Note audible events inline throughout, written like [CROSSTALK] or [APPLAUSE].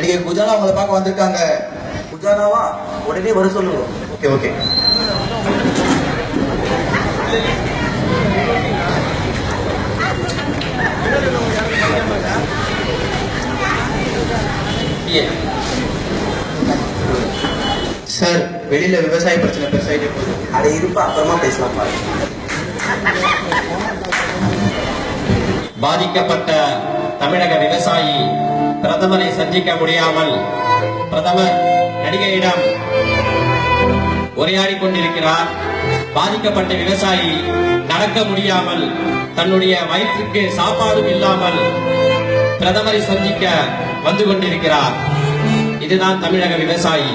நடிகை குஜாலா உங்களை பார்க்க வந்திருக்காங்க. குஜாலாவா உடனே வர சொல்லுவோம் ஓகே ஓகே. சார் வெளியில விவசாய பிரச்சனை பெருசாயிட்டே போகுது. அதை இருப்பா அப்புறமா பேசலாம் பாரு. பாதிக்கப்பட்ட தமிழக விவசாயி பிரதமரை சந்திக்க முடியாமல் பிரதமர் நடிகையிடம் உரையாடி கொண்டிருக்கிறார். பாதிக்கப்பட்ட விவசாயி நடக்க முடியாமல் தன்னுடைய வயிற்றுக்கு சாப்பாடும் இல்லாமல் பிரதமரை சந்திக்க வந்து கொண்டிருக்கிறார். இதுதான் தமிழக விவசாயி.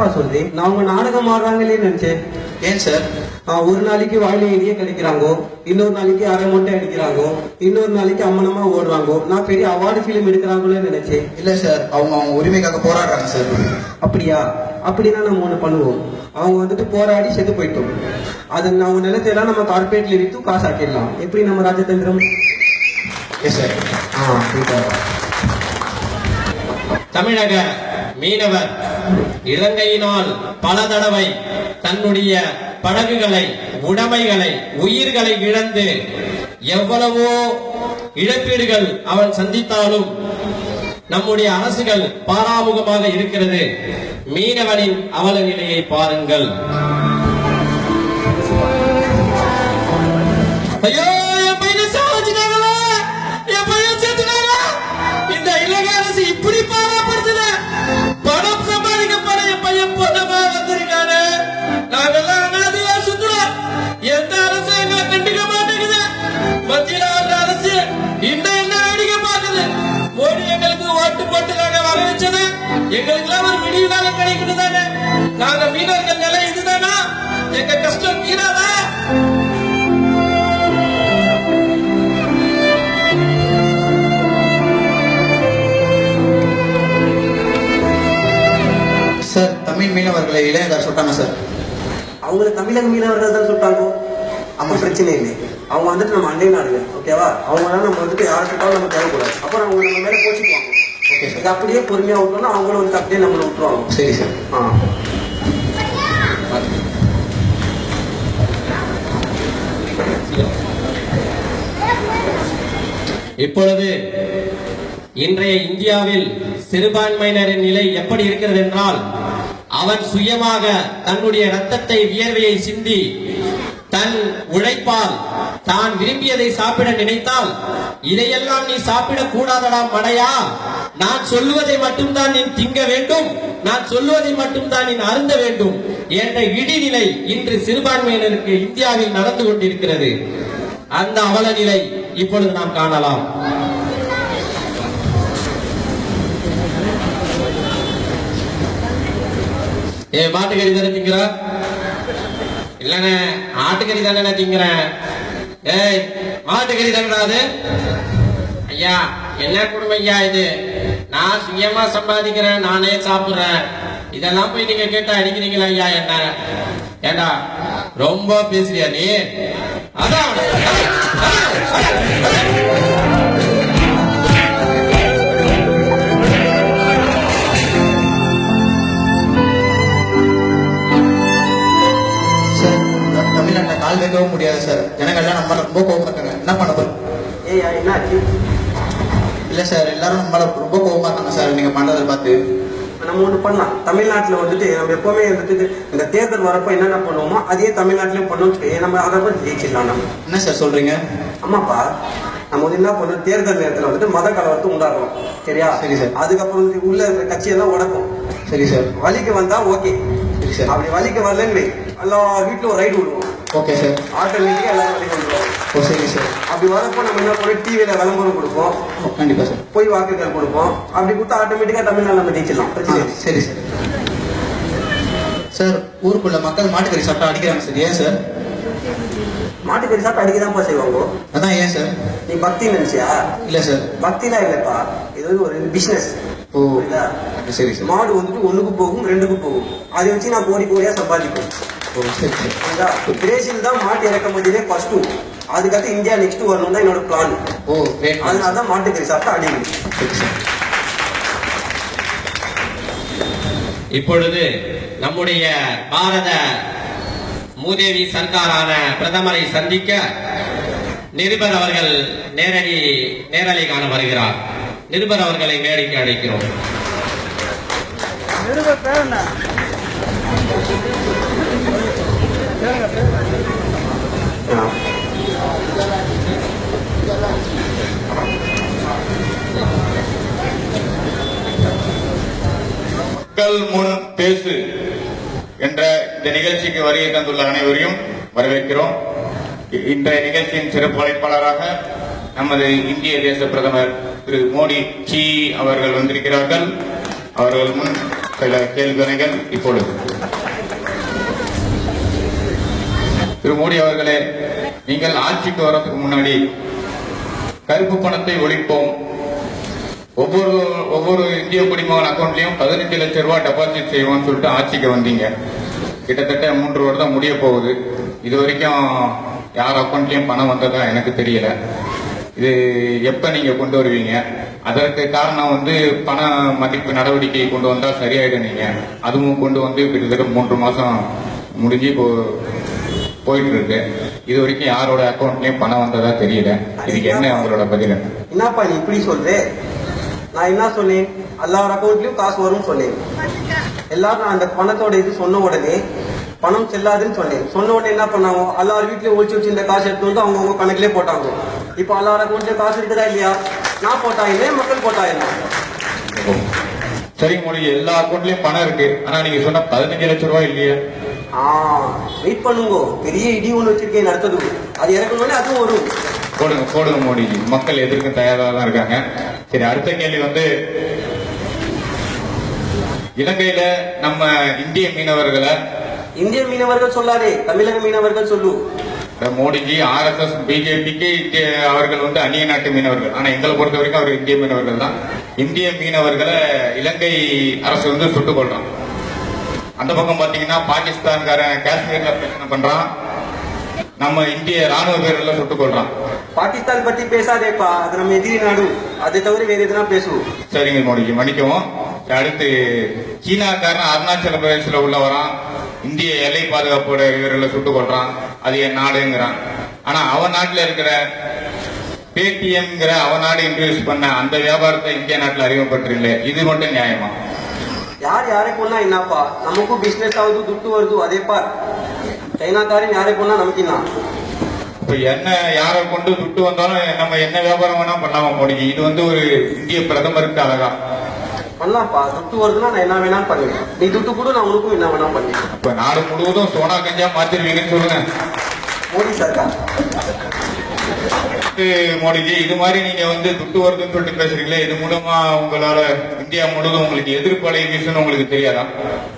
என்னப்பா சொல்றேன் நான் உங்க நாடகம் ஆடுறாங்களே நினைச்சேன். ஏன் சார்? ஒரு நாளைக்கு வாயில எரிய கழிக்கிறாங்க இன்னொரு நாளைக்கு அரை மொட்டை அடிக்கிறாங்க இன்னொரு நாளைக்கு அம்மனமா ஓடுறாங்க நான் பெரிய அவார்டு ஃபிலிம் எடுக்கிறாங்களே நினைச்சேன். இல்ல சார் அவங்க அவங்க உரிமைக்காக போராடுறாங்க சார். அப்படியா? அப்படின்னா நம்ம ஒண்ணு பண்ணுவோம். அவங்க வந்துட்டு போராடி செத்து போயிட்டோம். அது அவங்க நிலத்தையெல்லாம் நம்ம கார்பரேட்ல வித்து காசு ஆக்கிடலாம். எப்படி நம்ம ராஜதந்திரம்? எஸ் சார் ஆ தமிழக மீனவர். இலங்கையினால் பல தடவை தன்னுடைய படகுகளை உடைமைகளை உயிர்களை இழந்து எவ்வளவோ இழப்பீடுகள் அவன் சந்தித்தாலும் நம்முடைய அரசுகள் பாராமுகமாக இருக்கிறது. மீனவனின் அவல நிலையை பாருங்கள். ஐயோ! நாங்க வர வச்சது. எங்களுக்கு எல்லாம் ஒரு விடிவு காலம் கிடைக்குது தானே. நாங்க மீனவர்கள் நிலை இதுதானா? எங்க கஷ்டம் தீராதா சார் தமிழ் மீனவர்களை இளைஞர் சொல்லிட்டாங்க சார்? அவங்கள தமிழக மீனவர்கள் தான் சொல்லிட்டாங்க. அப்ப பிரச்சனை இல்லை. அவங்க வந்துட்டு நம்ம அண்டை நாடுகள் ஓகேவா அவங்களால நம்ம வந்துட்டு யாருக்கிட்டாலும் நம்ம தேவைக்கூடாது. அப்புறம் அவங்க நம்ம மேல சார் இது அப்படியே பொறுமையா விட்டோம்னா அவங்களும் வந்து அப்படியே நம்மளை விட்டுருவாங்க. சரி சார். ஆ. இப்பொழுது இன்றைய இந்தியாவில் சிறுபான்மையினரின் நிலை எப்படி இருக்கிறது என்றால் அவன் சுயமாக தன்னுடைய ரத்தத்தை வியர்வையை சிந்தி தன் உழைப்பால் தான் விரும்பியதை சாப்பிட நினைத்தால் இதையெல்லாம் நீ சாப்பிடக் கூடாதடா மடையா? நான் சொல்லுவதை மட்டும்தான் நீ திங்க வேண்டும். நான் சொல்லுவதை மட்டும்தான் நீ அருந்த வேண்டும் என்ற இடிநிலை இன்று சிறுபான்மையினருக்கு இந்தியாவில் நடந்து கொண்டிருக்கிறது. அந்த அவல நிலை இப்பொழுது நாம் காணலாம். ஏ மாட்டுக்கறி தானே திங்கிற? இல்லைண்ணே ஆட்டுக்கறி தானே திங்கிறேன் ஏய் மாட்டுக்கறி தானடா அது? ஐயா என்ன குடும்பம் ஐயா இது? நான் சுயமா சம்பாதிக்கிறேன் நானே சாப்பிடுறேன். இதெல்லாம் போய் நீங்க கேட்டா அடிக்கிறீங்களா ஐயா என்ன? ஏண்டா ரொம்ப பேசுறியா நீ? அதான். சார். தமிழ்நாட்டில் கால் வைக்கவும் முடியாது சார். ஜனங்கள்லாம் நம்ம ரொம்ப கோவப்பட்டாங்க. என்ன பண்ண போறோம்? ஏய் என்னாச்சு இல்ல சார் எல்லாரும் நம்மள ரொம்ப கோவமா இருக்காங்க சார். நீங்க பண்றதை பார்த்து. நம்ம ஒண்ணு பண்ணலாம். தமிழ்நாட்டுல வந்துட்டு நம்ம எப்பவுமே வந்துட்டு இந்த தேர்தல் வரப்ப என்னென்ன பண்ணுவோமோ அதே தமிழ்நாட்டிலயும் பண்ணோம்னு வச்சுக்கோங்க நம்ம அதை பத்தி ஜெயிச்சிடலாம் நம்ம. என்ன சார் சொல்றீங்க? ஆமாப்பா. நம்ம வந்து என்ன பண்ணணும் தேர்தல் நேரத்துல வந்துட்டு மத கலவரத்தை உண்டாக்குறோம். சரியா? சரி சார். அதுக்கப்புறம் உள்ள இருக்கிற கட்சியெல்லாம் உடக்கும் சரி சார். வழிக்கு வந்தா ஓகே. சரி சார். அப்படி வழிக்கு வரலன்னு எல்லா வீட்லயும் ஒரு ரைடு விடுவோம். Okay sir. ஆட்டோமேட்டிக்கா எல்லாரும் வழிக்கு வந்துருவோம். ஓ சரி சார். அப்படி வரப்போ நம்ம என்ன பண்ணோம் டிவியில விளம்பரம் கொடுப்போம். ஓ, கண்டிப்பா சார். போய் வாக்குகள் கொடுப்போம். அப்படி கொடுத்தா ஆட்டோமேட்டிக்கா தமிழ்நாடு நம்ம ஜெயிச்சிடலாம். பிரச்சனை. சரி சார். சார் ஊருக்குள்ள மக்கள் மாட்டுக்கறி சாப்பிட்டா அடிக்கிறாங்க சார். ஏன் சார்? மாட்டுக்கறி சாப்பிட்டு அடிக்கதான்ப்பா செய்வாங்க. அதான் ஏன் சார்? நீ பக்தி நினைச்சியா? இல்ல சார். பக்திலாம் இல்லப்பா. இது வந்து ஒரு பிசினஸ் ஓ சரி சார். மாடு வந்துட்டு ஒண்ணுக்கு போகும் ரெண்டுக்கு போகும். அதை வச்சு நான் கோடி கோடியா சம்பாதிப்பேன். பிரேசில் தான் மாட்டு இறக்குமதியிலே ஃபர்ஸ்ட் அதுக்கடுத்து இந்தியா நெக்ஸ்ட் வரணும் தான் என்னோட பிளான் ஓ அதனால தான் மாட்டுக்கறி சாப்பிட்டு அடிக்கணும் சரி சார். இப்பொழுது நம்முடைய பாரத மூதேவி சர்க்காரான பிரதமரை சந்திக்க நிருபர் அவர்கள் நேரடி நேரலை காண வருகிறார். நிருபர் அவர்களை மேடைக்கு அழைக்கிறோம். மக்கள் முன் பேசு என்ற இந்த நிகழ்ச்சிக்கு வருகை தந்துள்ள அனைவரையும் வரவேற்கிறோம் இன்றைய நிகழ்ச்சியின் சிறப்பு அழைப்பாளராக நமது இந்திய தேச பிரதமர் திரு மோடி ஜி அவர்கள் வந்திருக்கிறார்கள். அவர்கள் முன் சில கேள்விகள் இப்பொழுது. திரு மோடி அவர்களே நீங்கள் ஆட்சிக்கு வரதுக்கு முன்னாடி கருப்பு பணத்தை ஒழிப்போம். ஒவ்வொரு ஒவ்வொரு இந்திய குடிமகன் அக்கௌண்ட்லயும் பதினஞ்சு லட்சம் ரூபாய் டெபாசிட் செய்வோம்னு சொல்லிட்டு ஆட்சிக்கு வந்தீங்க. கிட்டத்தட்ட மூன்று வருடம் முடிய போகுது. இது வரைக்கும் யார் அக்கௌண்ட்லயும் பணம் வந்ததா எனக்கு தெரியல. இது எப்ப நீங்க கொண்டு வருவீங்க? அதற்கு காரணம் வந்து பண மதிப்பு நடவடிக்கை கொண்டு வந்தா சரியாயிடும் நீங்க. அதுவும் கொண்டு வந்து கிட்டத்தட்ட மூன்று மாசம் முடிஞ்சு இப்போ போயிட்டு இருக்கு இது வரைக்கும் யாரோட அக்கௌண்ட்லயும் பணம் வந்ததா தெரியல. இதுக்கு என்ன அவங்களோட பதில்? என்னப்பா நீ இப்படி சொல்ற? நான் என்ன சொன்னேன்? எல்லார் அக்கௌண்ட்லயும் காசு வரும்னு சொன்னேன். எல்லாரும் நான் அந்த பணத்தோட இது சொன்ன உடனே பணம் செல்லாதுன்னு சொன்னேன். சொன்ன உடனே என்ன பண்ணாங்க? எல்லார் வீட்லயும் ஒழிச்சு வச்சு இந்த காசு எடுத்து வந்து அவங்கவுங்க கணக்குலயே போட்டாங்க. இப்போ எல்லார் அக்கௌண்ட்லயும் காசு இருக்குதா இல்லையா? நான் போட்டா இல்லை மக்கள் போட்டா சரிங்க மோடி எல்லா அக்கௌண்ட்லயும் பணம் இருக்கு. ஆனா நீங்க சொன்ன பதினஞ்சு லட்சம் ரூபாய் இல்லையே. ஆ வெயிட் பண்ணுங்க. பெரிய இடி ஒண்ணு வச்சிருக்கேன் நடத்தது. அது இறக்கணும்னே அதுவும் வரும். போடுங்க போடுங்க மோடிஜி மக்கள் எதிர்க்க தயாரா தான் இருக்காங்க. சரி அடுத்த கேள்வி வந்து இலங்கையில நம்ம இந்திய மீனவர்களை இந்திய மீனவர்கள் சொல்லாதே தமிழக மீனவர்கள் சொல்லு. மோடிஜி ஆர்எஸ்எஸ் பிஜேபிக்கு அவர்கள் வந்து அந்நிய நாட்டு மீனவர்கள். ஆனா எங்களை பொறுத்த வரைக்கும் அவர் இந்திய மீனவர்கள் தான். இந்திய மீனவர்களை இலங்கை அரசு வந்து சுட்டுக் கொள்றான் அந்த பக்கம் பாத்தீங்கன்னா பாகிஸ்தான்காரன் காஷ்மீர்ல பிரச்சனை பண்றான். நம்ம இந்திய ராணுவ வீரர்களை சுட்டுக் கொள்றான் பாகிஸ்தான் பத்தி பேசாதேப்பா. அது நம்ம எதிரி நாடு. அதை தவிர வேற எதுனா பேசுவோம். சரிங்க மோடிஜி மன்னிக்கவும். அடுத்து சீனாக்காரன் அருணாச்சல பிரதேசத்துல உள்ள வரான். இந்திய எல்லை பாதுகாப்போட வீரர்களை சுட்டுக் கொள்றான் அது என் நாடுங்கிறான். ஆனா அவன் நாட்டுல இருக்கிற பேடிஎம்ங்கிற அவன் நாடு இன்ட்ரடியூஸ் பண்ண அந்த வியாபாரத்தை இந்திய நாட்டுல அறிமுகப்பட்டிருக்கல இது மட்டும் நியாயமா? யார் யாரை கொண்டா என்னப்பா? நமக்கும் பிசினஸ் ஆகுது துட்டு வருது அதே பார். சைனாக்காரன் யாரை கொண்டா நமக்கு என்ன? இப்ப என்ன யாரை கொண்டு துட்டு வந்தாலும் நம்ம என்ன வியாபாரம் வேணா பண்ணலாமா மோடிஜி. இது வந்து ஒரு இந்திய பிரதமருக்கு அழகா. பண்ணலாம்ப்பா. துட்டு வருதுன்னா நான் என்ன வேணா பண்ணுவேன் நீ துட்டு கூட நான் உனக்கும் என்ன வேணா பண்ணுவேன் இப்ப நாடு முழுவதும் சோனா கஞ்சா மாத்திருவீங்கன்னு சொல்லுங்க. மோடி சர்க்கார் மோடிஜி இது மாதிரி நீங்க வந்து துட்டு வருதுன்னு சொல்லிட்டு பேசுறீங்களே இது மூலமா உங்களால இந்தியா முழுவதும் உங்களுக்கு எதிர்ப்பு அலை வீசுன்னு உங்களுக்கு தெரியாதா?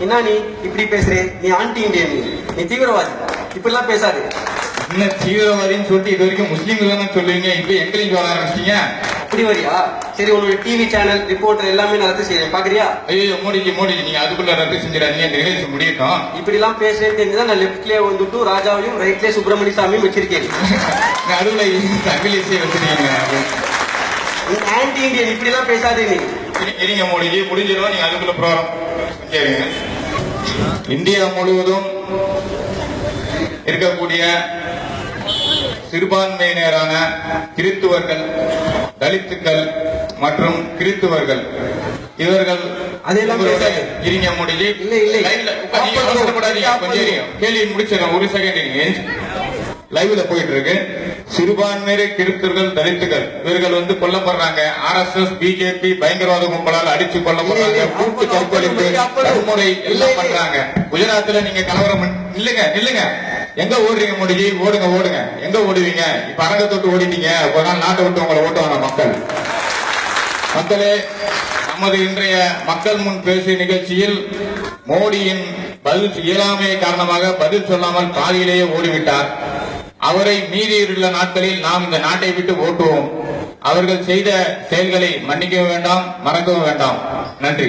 என்ன நீ இப்படி பேசுறே? நீ ஆன்டி இந்தியன் நீ. நீ தீவிரவாதி. இப்படிலாம் பேசாதே. என்ன தீவிரவாதின்னு சொல்லிட்டு இது வரைக்கும் முஸ்லீம்கள் தானே சொல்லுவீங்க இப்ப எங்களையும் சொல்ல ஆரம்பிச்சிட்டீங்க? அப்படி வரியா? சரி உன்னோட டிவி சேனல் ரிப்போர்ட்டர் எல்லாமே நான் ரத்து செய்யறேன். பாக்குறியா? ஐயோ மோடிஜி மோடிஜி நீங்க அதுக்குள்ள ரத்து செஞ்சிடாதீங்க. இந்த நிகழ்ச்சி முடியட்டும். இப்படி எல்லாம் பேசுறேன்னு தெரிஞ்சுதான் நான் லெப்ட்லயே வந்துட்டு ராஜாவையும் ரைட்லயே சுப்பிரமணிய சாமியும் வச்சிருக்கேன். [LAUGHS] அதுல தமிழிசை வச்சிருக்கீங்க. ஆன்டி இந்தியன் இப்படி எல்லாம் பேசாதே நீ. இரி- இருங்க மோடிஜி முடிஞ்சிடும் நீங்க அதுக்குள்ள ப்ரோக்ராம் சரிங்க இந்தியா முழுவதும் இருக்கக்கூடிய சிறுபான்மையினரான கிறித்துவர்கள் தலித்துக்கள் மற்றும் கிறித்துவர்கள். இவர்கள் அதெல்லாம். இருங்க முடிஞ்சு இல்லை, இல்லை. கேள்வி முடிச்சிடறேன். ஒரு செகண்ட் லைவ்ல போயிட்டு இருக்கு சிறுபான்மையினர் கிறிஸ்தவர்கள் தலித்துகள் இவர்கள் வந்து கொல்லப்படுறாங்க. ஆர்எஸ்எஸ் பிஜேபி பயங்கரவாத கும்பலால் அடிச்சு கொல்லப்படுறாங்க. கூட்டு கற்பழிப்பு வன்முறை இல்லை, எல்லாம். பண்றாங்க. குஜராத்ல நீங்க கலவரம் நில்லுங்க நில்லுங்க. எங்க ஓடுறீங்க மோடிஜி? ஓடுங்க ஓடுங்க. எங்க ஓடுவீங்க இப்ப அரங்க தொட்டு ஓடிட்டீங்க. ஒரு நாள் நாட்டை விட்டு உங்களை ஓட்டுவாங்க மக்கள். மக்களே நமது இன்றைய மக்கள் முன் பேசிய நிகழ்ச்சியில் மோடியின் பதில் இயலாமை காரணமாக பதில் சொல்லாமல் பாதியிலேயே ஓடிவிட்டார். அவரை மீறியுள்ள நாட்களில் நாம் இந்த நாட்டை விட்டு ஓட்டுவோம். அவர்கள் செய்த செயல்களை மன்னிக்கவும் வேண்டாம் மறக்கவும் வேண்டாம். நன்றி.